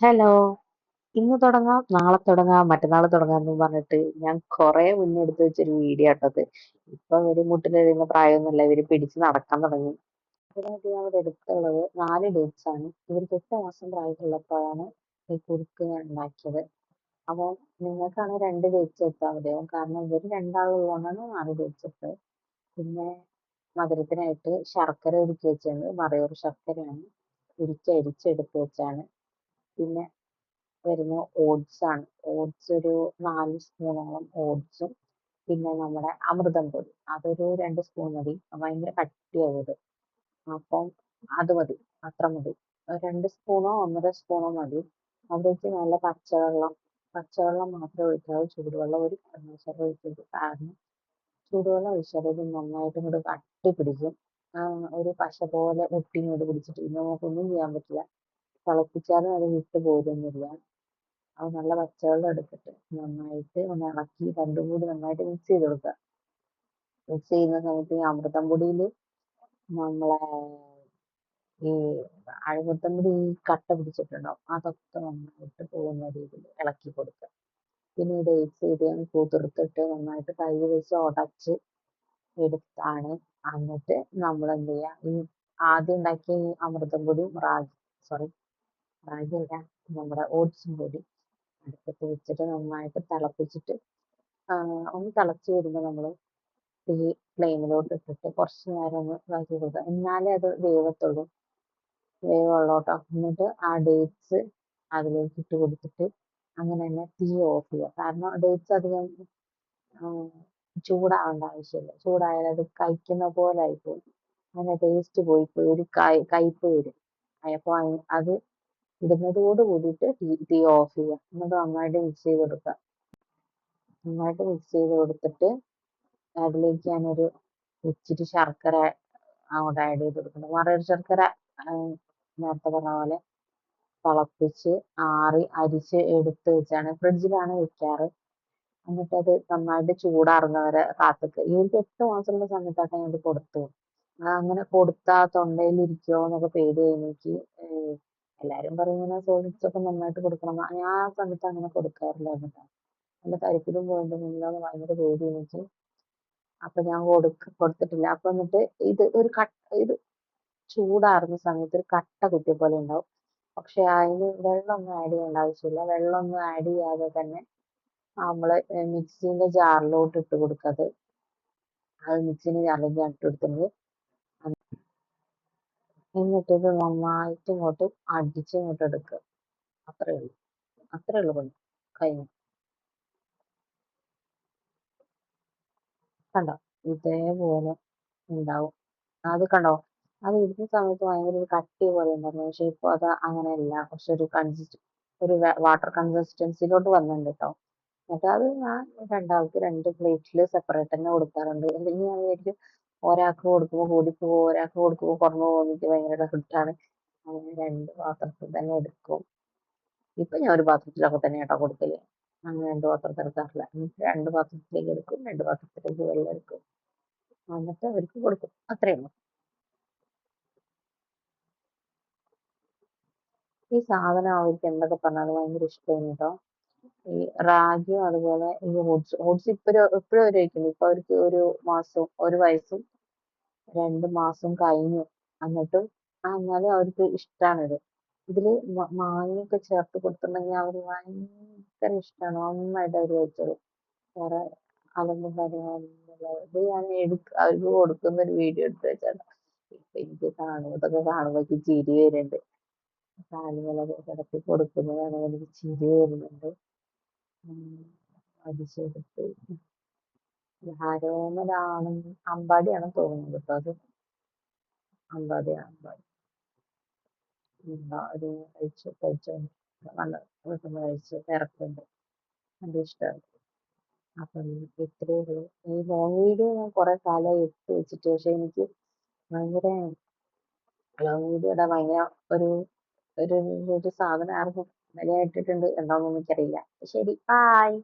Hello. ഇന്ന് തുടങ്ങാം നാളെ തുടങ്ങാം മറ്റന്നാൾ തുടങ്ങാം എന്ന് പറഞ്ഞിട്ട് ഞാൻ കുറെ മുന്നേ എടുത്ത് വെച്ചൊരു വീഡിയോ ആട്ടത് ഇപ്പൊ ഇവർ മുട്ടിലെഴുതുന്ന പ്രായമൊന്നുമല്ല ഇവർ പിടിച്ച് നടക്കാൻ തുടങ്ങി. ഇതിനായിട്ട് ഞാൻ ഇവിടെ എടുത്തുള്ളത് നാല് ഡേറ്റ്സ് ആണ്. ഇവർക്ക് എട്ട് മാസം പ്രായമുള്ളപ്പോഴാണ് ഈ കുറുക്ക് ഞാൻ ഉണ്ടാക്കിയത്. അപ്പോൾ നിങ്ങൾക്കാണ് രണ്ട് ഡേറ്റ്സ് എടുത്താൽ മതിയാവും കാരണം ഇവർ രണ്ടാളുള്ളതുകൊണ്ടാണ് നാല് ഡേറ്റ്സ് എടുത്തത്. പിന്നെ മധുരത്തിനായിട്ട് ശർക്കര ഉരുക്കി വെച്ചാണ് മറയൂർ ശർക്കരയാണ്. ഉരുക്കി അരിച്ചെടുത്ത് വെച്ചാണ് പിന്നെ വരുന്നത് ഓട്സ് ആണ്. ഓട്സ് ഒരു നാല് സ്പൂണോളം ഓട്സും പിന്നെ നമ്മുടെ അമൃതം പൊടി. അതൊരു രണ്ട് സ്പൂൺ മതി. ഭയങ്കര കട്ടിയാവും അത് അപ്പം അത് മതി. അത്ര മതി. രണ്ട് സ്പൂണോ ഒന്നര സ്പൂണോ മതി. അതിലേക്ക് നല്ല പച്ചവെള്ളം പച്ചവെള്ളം മാത്രമേ ഒഴിക്കാവൂ. ചൂടുവെള്ളം ഒരു കാരണവശാലും ഒഴിക്കരുത് കാരണം ചൂടുവെള്ളം ഒഴിച്ചാൽ ഇത് നന്നായിട്ട് ഇങ്ങട് കട്ടി പിടിക്കും. ഒരു പശ പോലെ ഒട്ടി പിടിച്ചിട്ട് പിന്നെ നമുക്കൊന്നും ചെയ്യാൻ പറ്റില്ല. തിളപ്പിച്ചാലും അത് വിട്ട് പോരുന്നില്ല അത് നല്ല പച്ചവെള്ളം എടുത്തിട്ട് നന്നായിട്ട് ഒന്ന് ഇളക്കി രണ്ടും കൂടി നന്നായിട്ട് മിക്സ് ചെയ്ത് കൊടുക്കുക. മിക്സ് ചെയ്യുന്ന സമയത്ത് ഈ അമൃതം പൊടിയിൽ നമ്മളെ ഈ അഴുകുത്തം പൊടി ഈ കട്ട പിടിച്ചിട്ടുണ്ടാവും. അതൊക്കെ നന്നായിട്ട് പോകുന്ന രീതിയിൽ ഇളക്കി കൊടുക്കുക. പിന്നെ ഡേറ്റ്സ് ഇത് ഞാൻ കുതിർത്തിട്ട് നന്നായിട്ട് കൈ വെച്ച് ഉടച്ച് എടുത്താണ്. എന്നിട്ട് നമ്മൾ എന്ത് ചെയ്യുക? ഈ ആദ്യം ഉണ്ടാക്കിയ ഈ അമൃതം പൊടിയും റാഗി സോറി അല്ല നമ്മുടെ ഓട്സും പൊടി അടുപ്പത്ത് വെച്ചിട്ട് നന്നായിട്ട് തിളപ്പിച്ചിട്ട് ഒന്ന് തിളച്ച് വരുമ്പോൾ നമ്മൾ തീ ഫ്ലെയിമിലോട്ട് ഇട്ടിട്ട് കുറച്ച് നേരം ഒന്ന് ഇതാക്കി കൊടുക്കുക. എന്നാലേ അത് വേവത്തുള്ളൂ. വേവുള്ളൂ കേട്ടോ എന്നിട്ട് ആ ഡേറ്റ്സ് അതിലേക്ക് ഇട്ട് കൊടുത്തിട്ട് അങ്ങനെ തന്നെ തീ ഓഫ് ചെയ്യുക. കാരണം ഡേറ്റ്സ് അധികം ചൂടാവേണ്ട ആവശ്യമില്ല. ചൂടായാൽ അത് കഴിക്കുന്ന പോലെ ആയിപ്പോകും. അങ്ങനെ ടേസ്റ്റ് പോയി പോയി ഒരു കയ്പ്പ് വരും. അപ്പോൾ അത് ഇടുന്നതോട് കൂടിയിട്ട് തീ ഓഫ് ചെയ്യുക. എന്നിട്ട് നന്നായിട്ട് മിക്സ് ചെയ്ത് കൊടുക്കുക. നന്നായിട്ട് മിക്സ് ചെയ്ത് കൊടുത്തിട്ട് അതിലേക്ക് ഞാനൊരു ഇച്ചിരി ശർക്കര അങ്ങോട്ട് ആഡ് ചെയ്ത് കൊടുക്കണം മറയൂർ ശർക്കര നേരത്തെ പറഞ്ഞ പോലെ തിളപ്പിച്ച് ആറി അരിച്ച് എടുത്ത് വെച്ചാണ് ഫ്രിഡ്ജിലാണ് വെക്കാറ്. എന്നിട്ട് അത് നന്നായിട്ട് ചൂടാറുന്നവരെ കാത്തിക്ക്. ഇവർക്ക് എട്ട് മാസമുള്ള സമയത്താണ് ഞാൻ ഇത് കൊടുത്തത് അങ്ങനെ കൊടുത്താ തൊണ്ടയിൽ ഇരിക്കുമോ എന്നൊക്കെ പേടി എനിക്ക് എല്ലാരും പറയും ഇങ്ങനെ സോളിഡ്സ് ഒക്കെ നന്നായിട്ട് കൊടുക്കണം. ഞാൻ ആ സമയത്ത് അങ്ങനെ കൊടുക്കാറില്ലായിരുന്നു കേട്ടോ. കരിപ്പിലും തരിപ്പിലും എല്ലാം ഭയങ്കര പേടി എനിക്ക്. അപ്പൊ ഞാൻ കൊടുക്ക കൊടുത്തിട്ടില്ല. അപ്പൊ എന്നിട്ട് ഇത് ഒരു കട്ട ഇത് ചൂടാറുന്ന സമയത്ത് ഒരു കട്ട കുത്തിയ പോലെ ഉണ്ടാവും. പക്ഷെ അതിന് വെള്ളമൊന്നും ആഡ് ചെയ്യേണ്ട ആവശ്യമില്ല. വെള്ളമൊന്നും ആഡ് ചെയ്യാതെ തന്നെ നമ്മൾ മിക്സിന്റെ ജാറിലോട്ട് ഇട്ട് കൊടുക്കത്. അത് മിക്സിന്റെ ജാറിലേക്ക് ഇട്ട് കൊടുക്കുന്നത് എന്നിട്ട് ഇത് നന്നായിട്ട് ഇങ്ങോട്ട് അടിച്ച് ഇങ്ങോട്ട് എടുക്കുക അത്രേ ഉള്ളൂ. അത്രേ ഉള്ളൂ പണി. കഴിഞ്ഞു. കണ്ടോ? ഇതേപോലെ ഉണ്ടാവും. അത് കണ്ടോ? അത് ഇടുന്ന സമയത്ത് ഭയങ്കര ഒരു കട്ടി പോലെ ഉണ്ടായിരുന്നു. പക്ഷെ ഇപ്പൊ അത് അങ്ങനെയല്ല. കുറച്ചൊരു കൺസിസ്റ്റ് ഒരു വാട്ടർ കൺസിസ്റ്റൻസിലോട്ട് വന്നിട്ടുണ്ട് കേട്ടോ. എന്നിട്ട് അത് ഞാൻ രണ്ടാൾക്ക് രണ്ട് പ്ലേറ്റിൽ സെപ്പറേറ്റ് തന്നെ കൊടുക്കാറുണ്ട്. അല്ലെങ്കിൽ ഞാൻ വിചാരിക്കും ഒരാൾക്ക് കൊടുക്കുമ്പോൾ കൂടിപ്പോകും ഒരാൾക്ക് കൊടുക്കുമ്പോൾ കുറഞ്ഞു പോകും എനിക്ക് ഭയങ്കര ഡൗട്ടാണ് അങ്ങനെ രണ്ട് പാത്രത്തിൽ തന്നെ എടുക്കും. ഇപ്പൊ ഞാൻ ഒരു പാത്രത്തിലൊക്കെ തന്നെ കേട്ടോ കൊടുക്കൽ. അങ്ങനെ രണ്ട് പാത്രത്തിൽ എടുക്കാറില്ല. രണ്ട് പാത്രത്തിലേക്ക് എടുക്കും രണ്ട് പാത്രത്തിലേക്ക് വെള്ളം എടുക്കും. എന്നിട്ട് അവർക്ക് കൊടുക്കും. അത്രയേ ഉള്ളൂ. ഈ സാധനം അവർക്ക് എന്തൊക്കെ പറഞ്ഞാലും ഭയങ്കര ഇഷ്ടമാണ് കേട്ടോ. ഈ റാഗിയും അതുപോലെ ഈ ഓട്സ്. ഓട്സ് ഇപ്പോഴും ഇപ്പോഴും അവർ കഴിക്കുന്നു ഇപ്പൊ അവർക്ക് ഒരു മാസം ഒരു വയസ്സും രണ്ട് മാസം കഴിഞ്ഞു. എന്നിട്ടും എന്നാലും അവർക്ക് ഇഷ്ടമാണിത് ഇതിൽ മാങ്ങയൊക്കെ ചേർത്ത് കൊടുത്തിട്ടുണ്ടെങ്കിൽ അവർ ഭയങ്കര ഇഷ്ടമാണ് നന്നായിട്ട് അവർ കഴിച്ചോളും. വേറെ അലമ്പും കാര്യങ്ങളൊന്നുമില്ല. ഇത് ഞാൻ എടുക്ക അവർക്ക് കൊടുക്കുന്ന ഒരു വീഡിയോ എടുത്ത് വെച്ചാണ്. ഇപ്പൊ എനിക്ക് കാണുമ്പോ ഇതൊക്കെ കാണുമ്പോ എനിക്ക് ചിരി വരുന്നുണ്ട്. കാലുകളൊക്കെ കിടത്തി കൊടുക്കുന്നതാണ് എനിക്ക് ചിരി വരുന്നുണ്ട്. അടിച്ചെടുത്ത് ധാരോമലാണ് അമ്പാടിയാണെന്ന് തോന്നുന്നത് കേട്ടോ. അത് അമ്പാടി അമ്പാടി. ഒരു കഴിച്ചു കഴിച്ചു നല്ല വീട്ടിൽ കഴിച്ച് ഇറക്കുന്നുണ്ട്. നല്ല ഇഷ്ടമാണ്. അപ്പം ഇത്രയേ ഉള്ളൂ. ഈ ലോങ് വീഡിയോ ഞാൻ കുറെ കാലമായി എടുത്ത് വെച്ചിട്ട് പക്ഷെ എനിക്ക് ഭയങ്കര ലോങ് വീഡിയോ ഭയങ്കര ഒരു ഒരു ഒരു സാധനം ആർക്കും വിലയിട്ടിട്ടുണ്ട് എന്താന്നൊന്നും എനിക്കറിയില്ല. ശരി ബായ്